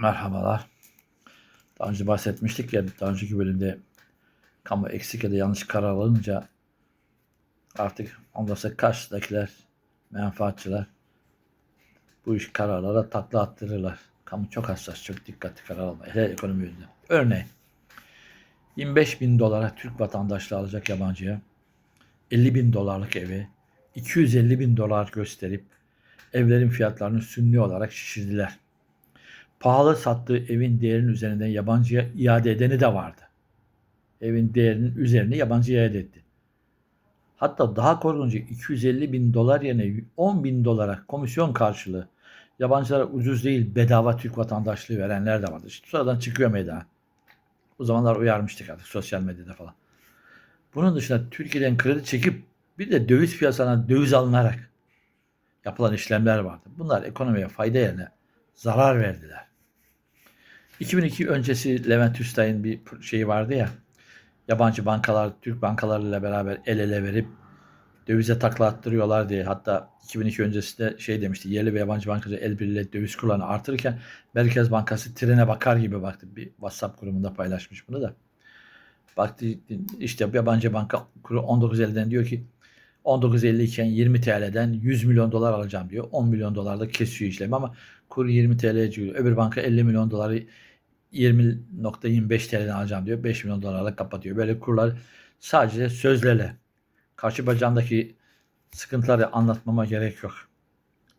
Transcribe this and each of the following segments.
Merhabalar. Daha önce bahsetmiştik ya daha önceki bölümde kamu eksik ya da yanlış karar alınca artık ondan sonra karşıdakiler menfaatçılar bu iş kararlara takla attırırlar. Kamu çok hassas, çok dikkatli karar almaya. Hele ekonomi yönünde. Örneğin 25 bin dolara Türk vatandaşlığı alacak yabancıya 50 bin dolarlık evi 250 bin dolar gösterip evlerin fiyatlarını sünni olarak şişirdiler. Pahalı sattığı evin değerinin üzerinden yabancıya iade edeni de vardı. Evin değerinin üzerini yabancıya iade etti. Hatta daha korkuncu 250 bin dolar yerine 10 bin dolara komisyon karşılığı yabancılara ucuz değil bedava Türk vatandaşlığı verenler de vardı. İşte sonradan çıkıyor meydana. O zamanlar uyarmıştık artık sosyal medyada falan. Bunun dışında Türkiye'den kredi çekip bir de döviz piyasasına döviz alınarak yapılan işlemler vardı. Bunlar ekonomiye fayda yerine zarar verdiler. 2002 öncesi Levent Üstay'ın bir şeyi vardı ya. Yabancı bankalar Türk bankalarıyla beraber el ele verip dövize takla attırıyorlar diye. Hatta 2002 öncesi de şey demişti. Yerli ve yabancı bankacı el birliğiyle döviz kurlarını artırırken Merkez Bankası trene bakar gibi baktı. Bir WhatsApp grubunda paylaşmış bunu da. Baktı işte yabancı banka kuru 19.50'den diyor ki 19.50 iken 20 TL'den 100 milyon dolar alacağım diyor. 10 milyon dolarla kesiyor işlemi ama kur 20 TL'ye çıkıyor. Öbür banka 50 milyon doları 20.25 TL'den alacağım diyor. 5 milyon dolarla kapatıyor. Böyle kurlar sadece sözlerle. Karşı bacağındaki sıkıntıları anlatmama gerek yok.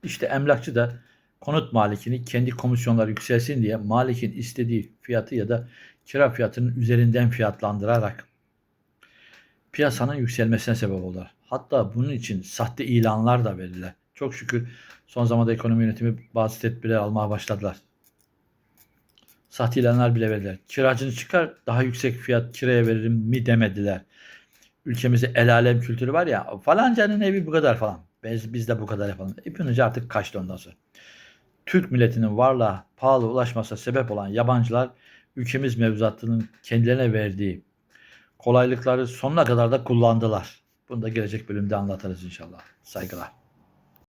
İşte emlakçı da konut malikini kendi komisyonları yükselsin diye malikin istediği fiyatı ya da kira fiyatının üzerinden fiyatlandırarak piyasanın yükselmesine sebep oldular. Hatta bunun için sahte ilanlar da verirler. Çok şükür son zamanda ekonomi yönetimi bazı tedbirler almaya başladılar. Sahte ilanlar bile verdiler. Kiracını çıkar daha yüksek fiyat kiraya veririm mi demediler. Ülkemizde el alem kültürü var ya falancanın evi bu kadar falan. Biz, biz de bu kadar yapalım. İpince artık kaçtı ondan sonra. Türk milletinin varlığa pahalı ulaşmasına sebep olan yabancılar ülkemiz mevzuatının kendilerine verdiği kolaylıkları sonuna kadar da kullandılar. Bunu da gelecek bölümde anlatırız inşallah. Saygılar.